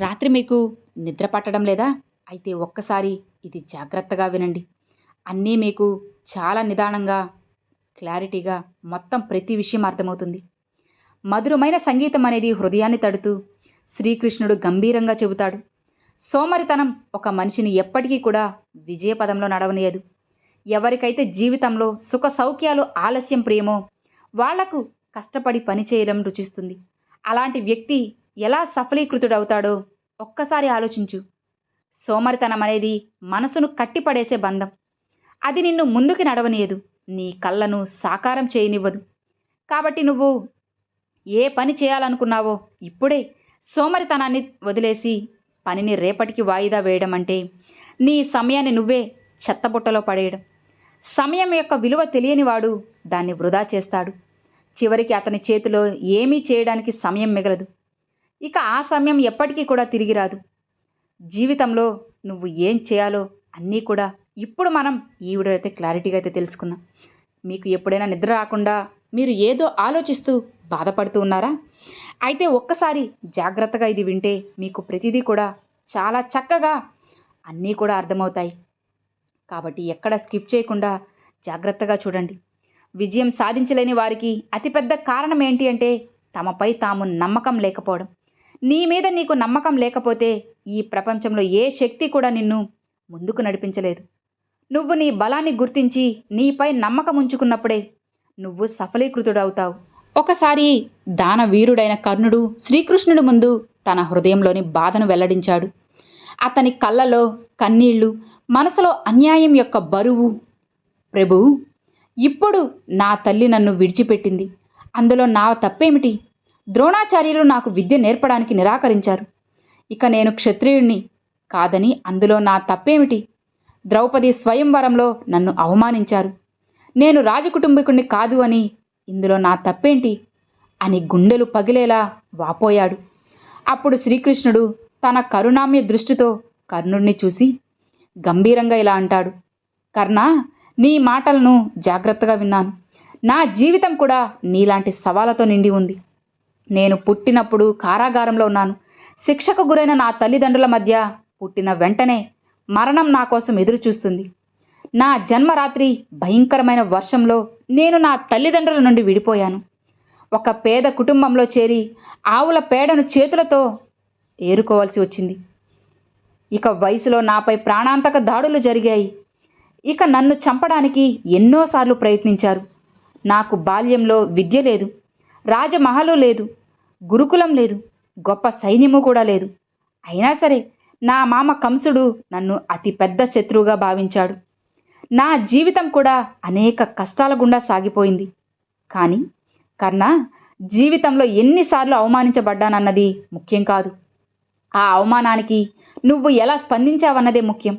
రాత్రి మీకు నిద్ర పట్టడం లేదా? అయితే ఒక్కసారి ఇది జాగ్రత్తగా వినండి. అన్నీ మీకు చాలా నిదానంగా క్లారిటీగా మొత్తం ప్రతి విషయం అర్థమవుతుంది. మధురమైన సంగీతం అనేది హృదయాన్ని తడుతూ శ్రీకృష్ణుడు గంభీరంగా చెబుతాడు. సోమరితనం ఒక మనిషిని ఎప్పటికీ కూడా విజయపదంలో నడవనీయదు. ఎవరికైతే జీవితంలో సుఖ సౌఖ్యాలు ఆలస్యం ప్రియమో వాళ్ళకు కష్టపడి పనిచేయడం రుచిస్తుంది. అలాంటి వ్యక్తి ఎలా సఫలీకృతుడవుతాడో ఒక్కసారి ఆలోచించు. సోమరితనం అనేది మనసును కట్టిపడేసే బంధం. అది నిన్ను ముందుకు నడవనీయదు. నీ కళ్ళను సాకారం చేయనివ్వదు. కాబట్టి నువ్వు ఏ పని చేయాలనుకున్నావో ఇప్పుడే సోమరితనాన్ని వదిలేసి పనిని రేపటికి వాయిదా వేయడం అంటే నీ సమయాన్ని నువ్వే చెత్తబుట్టలో పడేయడం. సమయం యొక్క విలువ తెలియనివాడు దాన్ని వృధా చేస్తాడు. చివరికి అతని చేతిలో ఏమీ చేయడానికి సమయం మిగలదు. ఇక ఆ సమయం ఎప్పటికీ కూడా తిరిగి రాదు. జీవితంలో నువ్వు ఏం చేయాలో అన్నీ కూడా ఇప్పుడు మనం ఈ వీడియో అయితే క్లారిటీగా అయితే తెలుసుకుందాం. మీకు ఎప్పుడైనా నిద్ర రాకుండా మీరు ఏదో ఆలోచిస్తూ బాధపడుతూ ఉన్నారా? అయితే ఒక్కసారి జాగ్రత్తగా ఇది వింటే మీకు ప్రతిదీ కూడా చాలా చక్కగా అన్నీ కూడా అర్థమవుతాయి. కాబట్టి ఎక్కడ స్కిప్ చేయకుండా జాగ్రత్తగా చూడండి. విజయం సాధించలేని వారికి అతిపెద్ద కారణం ఏంటి అంటే తమపై తాము నమ్మకం లేకపోవడం. నీ మీద నీకు నమ్మకం లేకపోతే ఈ ప్రపంచంలో ఏ శక్తి కూడా నిన్ను ముందుకు నడిపించలేదు. నువ్వు నీ బలాన్ని గుర్తించి నీపై నమ్మకం ఉంచుకున్నప్పుడే నువ్వు సఫలీకృతుడవుతావు. ఒకసారి దానవీరుడైన కర్ణుడు శ్రీకృష్ణుడి ముందు తన హృదయంలోని బాధను వెల్లడించాడు. అతని కళ్ళలో కన్నీళ్ళు మనసులో అన్యాయం యొక్క బరువు. ప్రభు ఇప్పుడు నా తల్లి నన్ను విడిచిపెట్టింది. అందులో నా తప్పేమిటి? ద్రోణాచార్యులు నాకు విద్య నేర్పడానికి నిరాకరించారు. ఇక నేను క్షత్రియుణ్ణి కాదని అందులో నా తప్పేమిటి? ద్రౌపది స్వయంవరంలో నన్ను అవమానించారు. నేను రాజకుటుంబీకుణ్ణి కాదు అని ఇందులో నా తప్పేంటి? అని గుండెలు పగిలేలా వాపోయాడు. అప్పుడు శ్రీకృష్ణుడు తన కరుణామ్య దృష్టితో కర్ణుణ్ణి చూసి గంభీరంగా ఇలా అంటాడు. కర్ణ నీ మాటలను జాగ్రత్తగా విన్నాను. నా జీవితం కూడా నీలాంటి సవాలతో నిండి ఉంది. నేను పుట్టినప్పుడు కారాగారంలో ఉన్నాను. శిక్షకు గురైన నా తల్లిదండ్రుల మధ్య పుట్టిన వెంటనే మరణం నా కోసం ఎదురు చూస్తుంది నా జన్మరాత్రి భయంకరమైన వర్షంలో నేను నా తల్లిదండ్రుల నుండి విడిపోయాను. ఒక పేద కుటుంబంలో చేరి ఆవుల పేడను చేతులతో ఏరుకోవాల్సి వచ్చింది. ఇక వయసులో నాపై ప్రాణాంతక దాడులు జరిగాయి. ఇక నన్ను చంపడానికి ఎన్నోసార్లు ప్రయత్నించారు. నాకు బాల్యంలో విద్య లేదు. రాజమహలు లేదు గురుకులం లేదు గొప్ప సైన్యము కూడా లేదు. అయినా సరే నా మామ కంసుడు నన్ను అతి పెద్ద శత్రువుగా భావించాడు. నా జీవితం కూడా అనేక కష్టాల గుండా సాగిపోయింది. కానీ కర్ణ జీవితంలో ఎన్నిసార్లు అవమానించబడ్డానన్నది ముఖ్యం కాదు. ఆ అవమానానికి నువ్వు ఎలా స్పందించావన్నదే ముఖ్యం.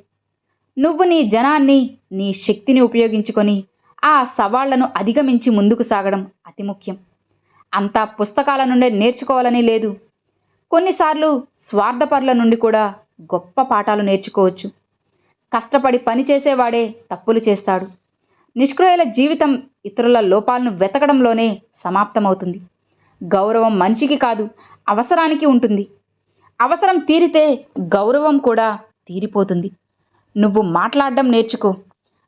నువ్వు నీ జనాన్ని నీ శక్తిని ఉపయోగించుకొని ఆ సవాళ్ళను అధిగమించి ముందుకు సాగడం అతి ముఖ్యం. అంతా పుస్తకాల నుండే నేర్చుకోవాలని లేదు. కొన్నిసార్లు స్వార్థపరుల నుండి కూడా గొప్ప పాఠాలు నేర్చుకోవచ్చు. కష్టపడి పనిచేసేవాడే తప్పులు చేస్తాడు. నిష్క్రయుల జీవితం ఇతరుల లోపాలను వెతకడంలోనే సమాప్తమవుతుంది. గౌరవం మనిషికి కాదు అవసరానికి ఉంటుంది. అవసరం తీరితే గౌరవం కూడా తీరిపోతుంది. నువ్వు మాట్లాడడం నేర్చుకో.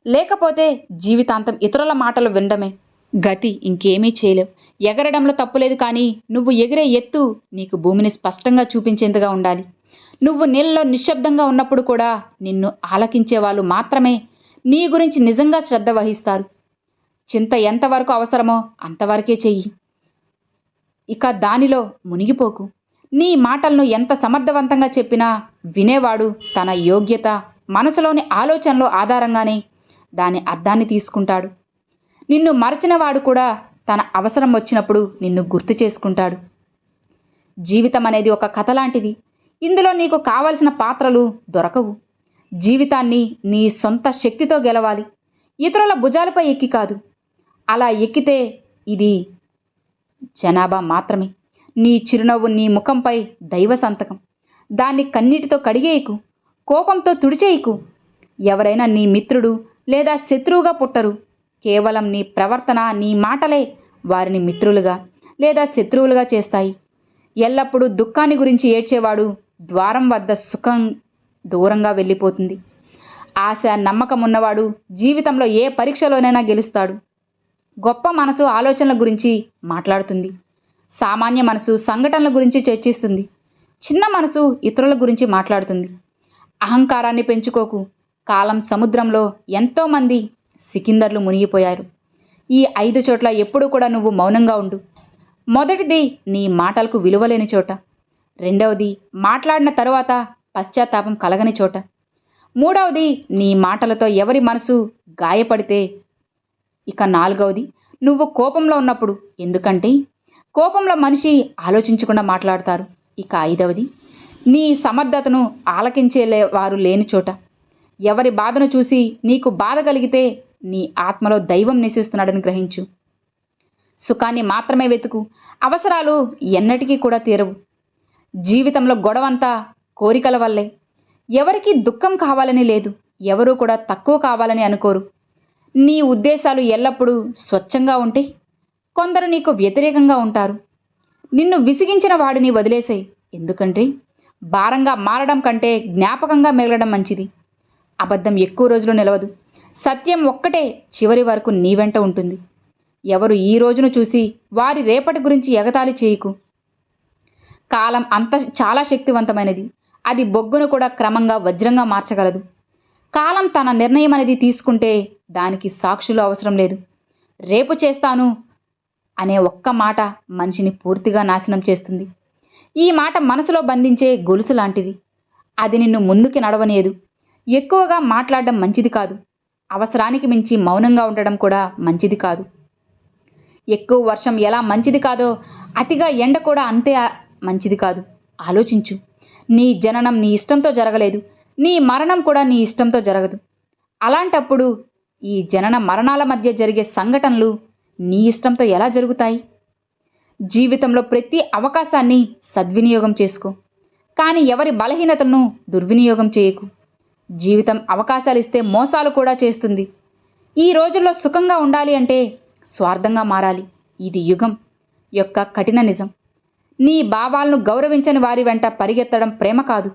లేకపోతే జీవితాంతం ఇతరుల మాటలు వినడమే. గతి ఇంకేమీ చేయలేవు. ఎగరడంలో తప్పులేదు కానీ నువ్వు ఎగిరే ఎత్తు నీకు భూమిని స్పష్టంగా చూపించేందుగా ఉండాలి. నువ్వు నీళ్ళలో నిశ్శబ్దంగా ఉన్నప్పుడు కూడా నిన్ను ఆలకించే వాళ్ళు మాత్రమే నీ గురించి నిజంగా శ్రద్ధ వహిస్తారు. చింత ఎంతవరకు అవసరమో అంతవరకే చెయ్యి. ఇక దానిలో మునిగిపోకు. నీ మాటలను ఎంత సమర్థవంతంగా చెప్పినా వినేవాడు తన యోగ్యత మనసులోని ఆలోచనలో ఆధారంగానే దాని అర్థాన్ని తీసుకుంటాడు. నిన్ను మరచినవాడు కూడా తన అవసరం వచ్చినప్పుడు నిన్ను గుర్తు చేసుకుంటాడు. జీవితం అనేది ఒక కథ లాంటిది. ఇందులో నీకు కావలసిన పాత్రలు దొరకవు. జీవితాన్ని నీ సొంత శక్తితో గెలవాలి. ఇతరుల భుజాలపై ఎక్కి కాదు. అలా ఎక్కితే ఇది జనాభా మాత్రమే. నీ చిరునవ్వు నీ ముఖంపై దైవ సంతకం. దాన్ని కన్నీటితో కడిగేయకు. కోపంతో తుడిచేయకు. ఎవరైనా నీ మిత్రుడు లేదా శత్రువుగా పుట్టరు. కేవలం నీ ప్రవర్తన నీ మాటలే వారిని మిత్రులుగా లేదా శత్రువులుగా చేస్తాయి. ఎల్లప్పుడూ దుఃఖాన్ని గురించి ఏడ్చేవాడు ద్వారం వద్ద సుఖం దూరంగా వెళ్ళిపోతుంది. ఆశ నమ్మకం ఉన్నవాడు జీవితంలో ఏ పరీక్షలోనైనా గెలుస్తాడు. గొప్ప మనసు ఆలోచనల గురించి మాట్లాడుతుంది. సామాన్య మనసు సంఘటనల గురించి చర్చిస్తుంది. చిన్న మనసు ఇతరుల గురించి మాట్లాడుతుంది. అహంకారాన్ని పెంచుకోకు. కాలం సముద్రంలో ఎంతోమంది సికిందర్లు మునిగిపోయారు. ఈ ఐదు చోట్ల ఎప్పుడు కూడా నువ్వు మౌనంగా ఉండు. మొదటిది నీ మాటలకు విలువలేని చోట. రెండవది మాట్లాడిన తరువాత పశ్చాత్తాపం కలగని చోట. మూడవది నీ మాటలతో ఎవరి మనసు గాయపడితే. ఇక నాలుగవది నువ్వు కోపంలో ఉన్నప్పుడు ఎందుకంటే కోపంలో మనిషి ఆలోచించకుండా మాట్లాడతారు. ఇక ఐదవది నీ సమర్థతను ఆలకించే వారు లేని చోట. ఎవరి బాధను చూసి నీకు బాధ కలిగితే నీ ఆత్మలో దైవం నివసిస్తున్నాడని గ్రహించు. సుఖాన్ని మాత్రమే వెతుకు. అవసరాలు ఎన్నటికీ కూడా తీరవు. జీవితంలో గొడవంతా కోరికల వల్లే. ఎవరికి దుఃఖం కావాలని లేదు. ఎవరూ కూడా తక్కువ కావాలని అనుకోరు. నీ ఉద్దేశాలు ఎల్లప్పుడూ స్వచ్ఛంగా ఉంటే కొందరు నీకు వ్యతిరేకంగా ఉంటారు. నిన్ను విసిగించిన వాడిని వదిలేసాయి. ఎందుకంటే భారంగా మారడం కంటే జ్ఞాపకంగా మిగలడం మంచిది. అబద్ధం ఎక్కువ రోజులు నిలవదు. సత్యం ఒక్కటే చివరి వరకు నీ వెంట ఉంటుంది. ఎవరు ఈ రోజును చూసి వారి రేపటి గురించి ఎగతాళి చేయకు. కాలం అంత చాలా శక్తివంతమైనది. అది బొగ్గును కూడా క్రమంగా వజ్రంగా మార్చగలదు. కాలం తన నిర్ణయం అనేది తీసుకుంటే దానికి సాక్షులు అవసరం లేదు. రేపు చేస్తాను అనే ఒక్క మాట మనిషిని పూర్తిగా నాశనం చేస్తుంది. ఈ మాట మనసులో బంధించే గొలుసు లాంటిది. అది నిన్ను ముందుకి నడవనేదు ఎక్కువగా మాట్లాడడం మంచిది కాదు. అవసరానికి మించి మౌనంగా ఉండడం కూడా మంచిది కాదు. ఎక్కువ వర్షం ఎలా మంచిది కాదో అతిగా ఎండ కూడా అంతే మంచిది కాదు. ఆలోచించు. నీ జననం నీ ఇష్టంతో జరగలేదు. నీ మరణం కూడా నీ ఇష్టంతో జరగదు. అలాంటప్పుడు ఈ జనన మరణాల మధ్య జరిగే సంఘటనలు నీ ఇష్టంతో ఎలా జరుగుతాయి? జీవితంలో ప్రతి అవకాశాన్ని సద్వినియోగం చేసుకో. కానీ ఎవరి బలహీనతలను దుర్వినియోగం చేయకు. జీవితం అవకాశాలు ఇస్తే మోసాలు కూడా చేస్తుంది. ఈ రోజుల్లో సుఖంగా ఉండాలి అంటే స్వార్థంగా మారాలి. ఇది యుగం యొక్క కఠిన నిజం. నీ భావాలను గౌరవించని వారి వెంట పరిగెత్తడం ప్రేమ కాదు.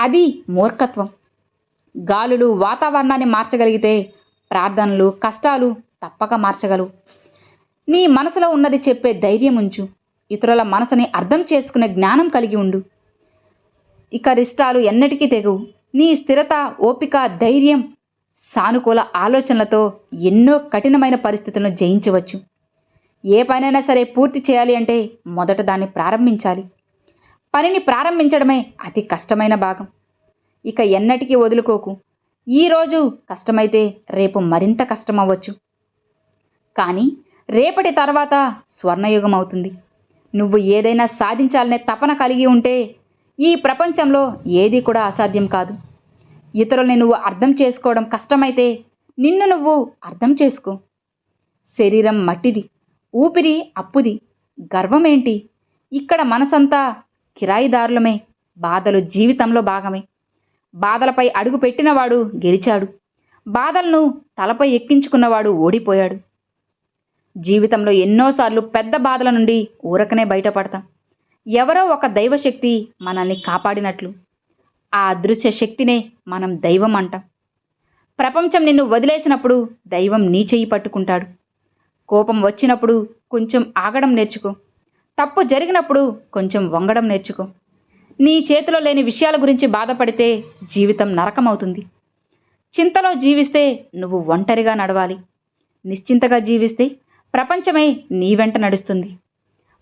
అది మూర్ఖత్వం. గాలులు వాతావరణాన్ని మార్చగలిగితే ప్రార్థనలు కష్టాలు తప్పక మార్చగలవు. నీ మనసులో ఉన్నది చెప్పే ధైర్యం ఉంచు. ఇతరుల మనసుని అర్థం చేసుకునే జ్ఞానం కలిగి ఉండు. ఇక రిష్టాలు ఎన్నటికీ తెగవు. నీ స్థిరత ఓపిక ధైర్యం సానుకూల ఆలోచనలతో ఎన్నో కఠినమైన పరిస్థితులను జయించవచ్చు. ఏ పనైనా సరే పూర్తి చేయాలి అంటే మొదట దాన్ని ప్రారంభించాలి. పనిని ప్రారంభించడమే అతి కష్టమైన భాగం. ఇక ఎన్నటికీ వదులుకోకు. ఈరోజు కష్టమైతే రేపు మరింత కష్టం అవ్వచ్చు కానీ రేపటి తర్వాత స్వర్ణయుగం అవుతుంది. నువ్వు ఏదైనా సాధించాలనే తపన కలిగి ఉంటే ఈ ప్రపంచంలో ఏది కూడా అసాధ్యం కాదు. ఇతరుల్ని నువ్వు అర్థం చేసుకోవడం కష్టమైతే నిన్ను నువ్వు అర్థం చేసుకో. శరీరం మట్టిది ఊపిరి అప్పుది గర్వమేంటి? ఇక్కడ మనసంతా కిరాయిదారులమే బాధలు జీవితంలో భాగమే. బాధలపై అడుగు పెట్టినవాడు గెలిచాడు. బాధలను తలపై ఎక్కించుకున్నవాడు ఓడిపోయాడు. జీవితంలో ఎన్నోసార్లు పెద్ద బాధల నుండి ఊరకనే బయటపడతాం. ఎవరో ఒక దైవశక్తి మనల్ని కాపాడినట్లు. ఆ అదృశ్య శక్తినే మనం దైవం అంటాం. ప్రపంచం నిన్ను వదిలేసినప్పుడు దైవం నీ చెయ్యి పట్టుకుంటాడు. కోపం వచ్చినప్పుడు కొంచెం ఆగడం నేర్చుకో. తప్పు జరిగినప్పుడు కొంచెం వంగడం నేర్చుకో. నీ చేతిలో లేని విషయాల గురించి బాధపడితే జీవితం నరకమవుతుంది. చింతలో జీవిస్తే నువ్వు ఒంటరిగా నడవాలి. నిశ్చింతగా జీవిస్తే ప్రపంచమే నీ వెంట నడుస్తుంది.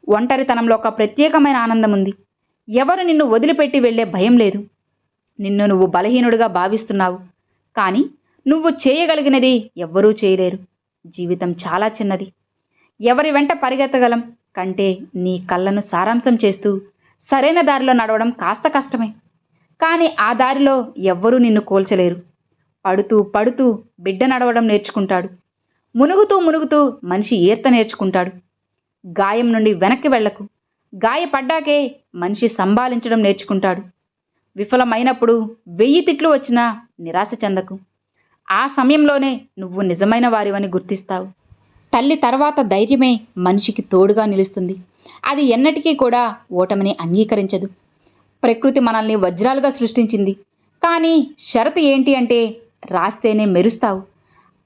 ఒంటరితనంలో ఒక ప్రత్యేకమైన ఆనందం ఉంది ఎవరు నిన్ను వదిలిపెట్టి వెళ్ళే భయం లేదు. నిన్ను నువ్వు బలహీనుడిగా భావిస్తున్నావు. కానీ నువ్వు చేయగలిగినది ఎవ్వరూ చేయలేరు. జీవితం చాలా చిన్నది. ఎవరి వెంట పరిగెత్తగలం కంటే నీ కళ్ళను సారాంశం చేస్తూ సరైన దారిలో నడవడం కాస్త కష్టమే. కానీ ఆ దారిలో ఎవ్వరూ నిన్ను కోల్చలేరు. పడుతూ పడుతూ బిడ్డ నడవడం నేర్చుకుంటాడు. మునుగుతూ మునుగుతూ మనిషి ఈర్త నేర్చుకుంటాడు. గాయం నుండి వెనక్కి వెళ్ళకు గాయపడ్డాకే మనిషి సంభాలించడం నేర్చుకుంటాడు. విఫలమైనప్పుడు వెయ్యి తిట్లు వచ్చినా నిరాశ చెందకు. ఆ సమయంలోనే నువ్వు నిజమైన వారివని గుర్తిస్తావు. తల్లి తర్వాత ధైర్యమే మనిషికి తోడుగా నిలుస్తుంది. అది ఎన్నటికీ కూడా ఓటమిని అంగీకరించదు. ప్రకృతి మనల్ని వజ్రాలుగా సృష్టించింది. కానీ షరతు ఏంటి అంటే రాస్తేనే మెరుస్తావు.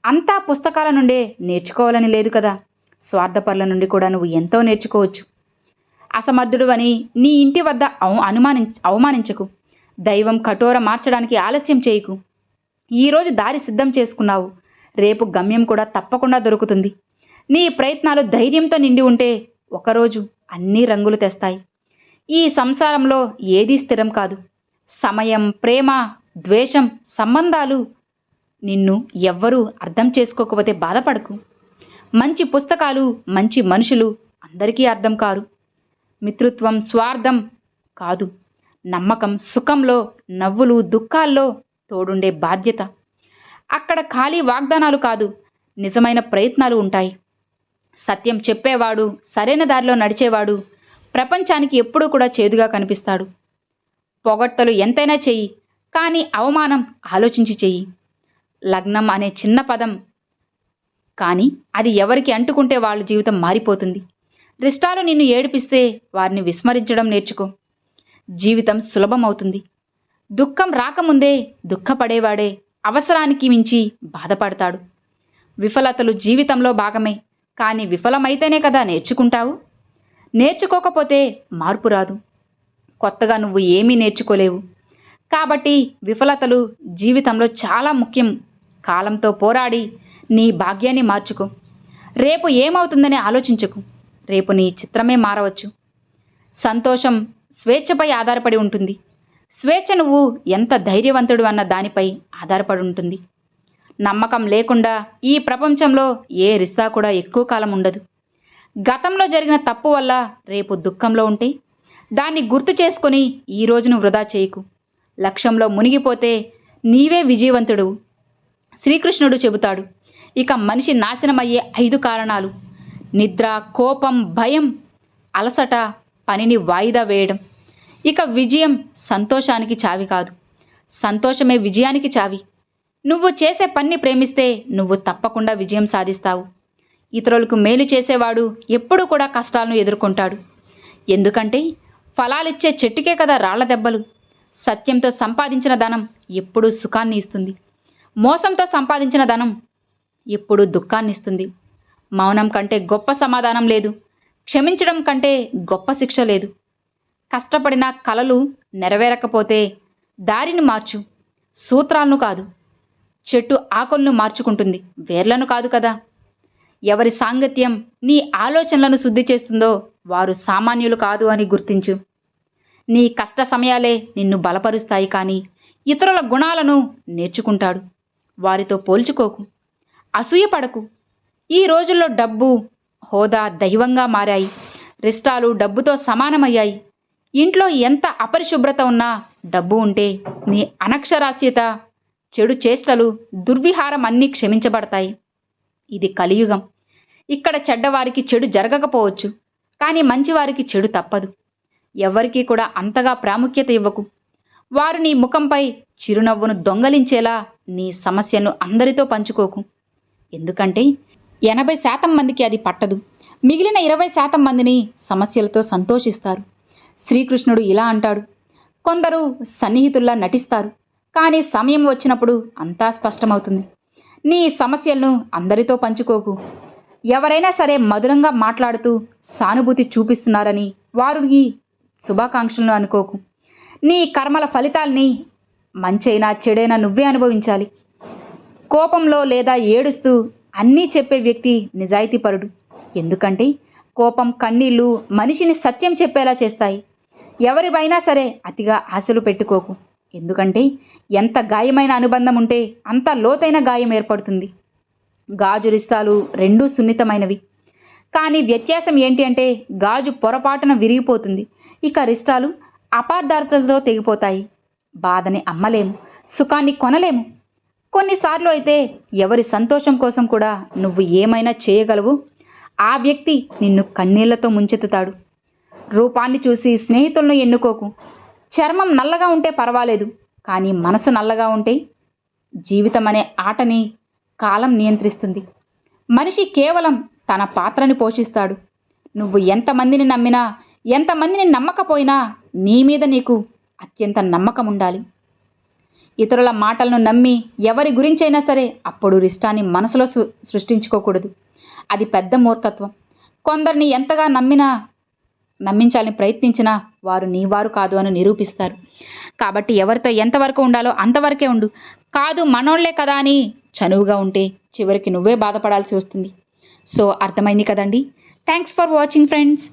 అంతా పుస్తకాల నుండే నేర్చుకోవాలని లేదు కదా. స్వార్థపరుల నుండి కూడా నువ్వు ఎంతో నేర్చుకోవచ్చు. అసమర్థుడు అని నీ ఇంటి వద్ద అనుమాని అవమానించకు. దైవం కఠోర మార్చడానికి ఆలస్యం చేయకు. ఈరోజు దారి సిద్ధం చేసుకున్నావు. రేపు గమ్యం కూడా తప్పకుండా దొరుకుతుంది. నీ ప్రయత్నాలు ధైర్యంతో నిండి ఉంటే ఒకరోజు అన్ని రంగులు తెస్తాయి. ఈ సంసారంలో ఏదీ స్థిరం కాదు. సమయం ప్రేమ ద్వేషం సంబంధాలు నిన్ను ఎవ్వరూ అర్థం చేసుకోకపోతే బాధపడకు. మంచి పుస్తకాలు మంచి మనుషులు అందరికీ అర్థం కారు. మిత్రుత్వం స్వార్థం కాదు. నమ్మకం సుఖంలో నవ్వులు దుఃఖాల్లో తోడుండే బాధ్యత. అక్కడ ఖాళీ వాగ్దానాలు కాదు నిజమైన ప్రయత్నాలు ఉంటాయి. సత్యం చెప్పేవాడు సరైన దారిలో నడిచేవాడు ప్రపంచానికి ఎప్పుడూ కూడా చేదుగా కనిపిస్తాడు. పొగడ్తలు ఎంతైనా చెయ్యి కానీ అవమానం ఆలోచించి చెయ్యి. లగ్నం అనే చిన్న పదం కానీ అది ఎవరికి అంటుకుంటే వాళ్ళ జీవితం మారిపోతుంది. రిష్టాలు నిన్ను ఏడిపిస్తే వారిని విస్మరించడం నేర్చుకో. జీవితం సులభమవుతుంది. దుఃఖం రాకముందే దుఃఖపడేవాడే అవసరానికి మించి బాధపడతాడు. విఫలతలు జీవితంలో భాగమే కానీ విఫలమైతేనే కదా నేర్చుకుంటావు. నేర్చుకోకపోతే మార్పు రాదు. కొత్తగా నువ్వు ఏమీ నేర్చుకోలేవు. కాబట్టి విఫలతలు జీవితంలో చాలా ముఖ్యం. కాలంతో పోరాడి నీ భాగ్యాన్ని మార్చుకో. రేపు ఏమవుతుందని ఆలోచించకు. రేపు నీ చిత్రమే మారవచ్చు. సంతోషం స్వేచ్ఛపై ఆధారపడి ఉంటుంది. స్వేచ్ఛ నువ్వు ఎంత ధైర్యవంతుడు అన్న దానిపై ఆధారపడి ఉంటుంది. నమ్మకం లేకుండా ఈ ప్రపంచంలో ఏ రిస్తా కూడా ఎక్కువ కాలం ఉండదు. గతంలో జరిగిన తప్పు వల్ల రేపు దుఃఖంలో ఉంటే దాన్ని గుర్తు చేసుకొని ఈ రోజును వృధా చేయకు. లక్ష్యంలో మునిగిపోతే నీవే విజయవంతుడు. శ్రీకృష్ణుడు చెబుతాడు ఇక మనిషి నాశనమయ్యే ఐదు కారణాలు. నిద్ర కోపం భయం అలసట పనిని వాయిదా వేయడం. ఇక విజయం సంతోషానికి చావి కాదు. సంతోషమే విజయానికి చావి. నువ్వు చేసే పని ప్రేమిస్తే నువ్వు తప్పకుండా విజయం సాధిస్తావు. ఇతరులకు మేలు చేసేవాడు ఎప్పుడూ కూడా కష్టాలను ఎదుర్కొంటాడు. ఎందుకంటే ఫలాలిచ్చే చెట్టుకే కదా రాళ్ళ దెబ్బలు. సత్యంతో సంపాదించిన ధనం ఎప్పుడూ సుఖాన్ని ఇస్తుంది. మోసంతో సంపాదించిన ధనం ఇప్పుడు దుఃఖాన్ని ఇస్తుంది మౌనం కంటే గొప్ప సమాధానం లేదు. క్షమించడం కంటే గొప్ప శిక్ష లేదు. కష్టపడిన కలలు నెరవేరకపోతే దారిని మార్చు. సూత్రాలను కాదు. చెట్టు ఆకులను మార్చుకుంటుంది. వేర్లను కాదు కదా. ఎవరి సాంగత్యం నీ ఆలోచనలను శుద్ధి చేస్తుందో వారు సామాన్యులు కాదు అని గుర్తించు. నీ కష్ట సమయాలే నిన్ను బలపరుస్తాయి కానీ ఇతరుల గుణాలను నేర్చుకుంటాడు. వారితో పోల్చుకోకు. అసూయపడకు ఈ రోజుల్లో డబ్బు హోదా దైవంగా మారాయి. రిష్టాలు డబ్బుతో సమానమయ్యాయి. ఇంట్లో ఎంత అపరిశుభ్రత ఉన్నా డబ్బు ఉంటే నీ అనక్షరాస్యత చెడు చేష్టలు దుర్విహారం అన్నీ క్షమించబడతాయి. ఇది కలియుగం. ఇక్కడ చెడ్డవారికి చెడు జరగకపోవచ్చు కానీ మంచివారికి చెడు తప్పదు. ఎవరికీ కూడా అంతగా ప్రాముఖ్యత ఇవ్వకు. వారు నీ ముఖంపై చిరునవ్వును దొంగలించేలా నీ సమస్యను అందరితో పంచుకోకు. ఎందుకంటే ఎనభై శాతం మందికి అది పట్టదు. మిగిలిన ఇరవై శాతం మందిని సమస్యలతో సంతోషిస్తారు. శ్రీకృష్ణుడు ఇలా అంటాడు. కొందరు సన్నిహితుల్లా నటిస్తారు. కానీ సమయం వచ్చినప్పుడు అంతా స్పష్టమవుతుంది. నీ సమస్యలను అందరితో పంచుకోకు. ఎవరైనా సరే మధురంగా మాట్లాడుతూ సానుభూతి చూపిస్తున్నారని వారు నీ శుభాకాంక్షలను అనుకోకు. నీ కర్మల ఫలితాల్ని మంచైనా చెడైనా నువ్వే అనుభవించాలి. కోపంలో లేదా ఏడుస్తూ అన్నీ చెప్పే వ్యక్తి నిజాయితీపరుడు. ఎందుకంటే కోపం కన్నీళ్ళు మనిషిని సత్యం చెప్పేలా చేస్తాయి. ఎవరిపైనా సరే అతిగా ఆశలు పెట్టుకోకు. ఎందుకంటే ఎంత గాయమైన అనుబంధం ఉంటే అంత లోతైన గాయం ఏర్పడుతుంది. గాజు రిస్తాలు రెండూ సున్నితమైనవి. కానీ వ్యత్యాసం ఏంటి అంటే గాజు పొరపాటున విరిగిపోతుంది. ఇక రిష్టాలు అపార్థాలతో తెగిపోతాయి. బాధని అమ్మలేము. సుఖాన్ని కొనలేము. కొన్నిసార్లు అయితే ఎవరి సంతోషం కోసం కూడా నువ్వు ఏమైనా చేయగలవు? ఆ వ్యక్తి నిన్ను కన్నీళ్ళతో ముంచెత్తుతాడు. రూపాన్ని చూసి స్నేహితులను ఎన్నుకోకు. చర్మం నల్లగా ఉంటే పర్వాలేదు కానీ మనసు నల్లగా ఉంటే జీవితం అనే ఆటని కాలం నియంత్రిస్తుంది. మనిషి కేవలం తన పాత్రని పోషిస్తాడు. నువ్వు ఎంతమందిని నమ్మినా ఎంతమందిని నమ్మకపోయినా నీ మీద నీకు అత్యంత నమ్మకం ఉండాలి ఇతరుల మాటలను నమ్మి ఎవరి గురించైనా సరే అప్పుడు ఇష్టాన్ని మనసులో సృష్టించుకోకూడదు. అది పెద్ద మూర్ఖత్వం. కొందరిని ఎంతగా నమ్మినా నమ్మించాలని ప్రయత్నించినా వారు నీ వారు కాదు అని నిరూపిస్తారు. కాబట్టి ఎవరితో ఎంతవరకు ఉండాలో అంతవరకే ఉండు. కాదు మనోళ్ళే కదా అని చనువుగా ఉంటే చివరికి నువ్వే బాధపడాల్సి వస్తుంది. సో అర్థమైంది కదండి? Thanks for watching friends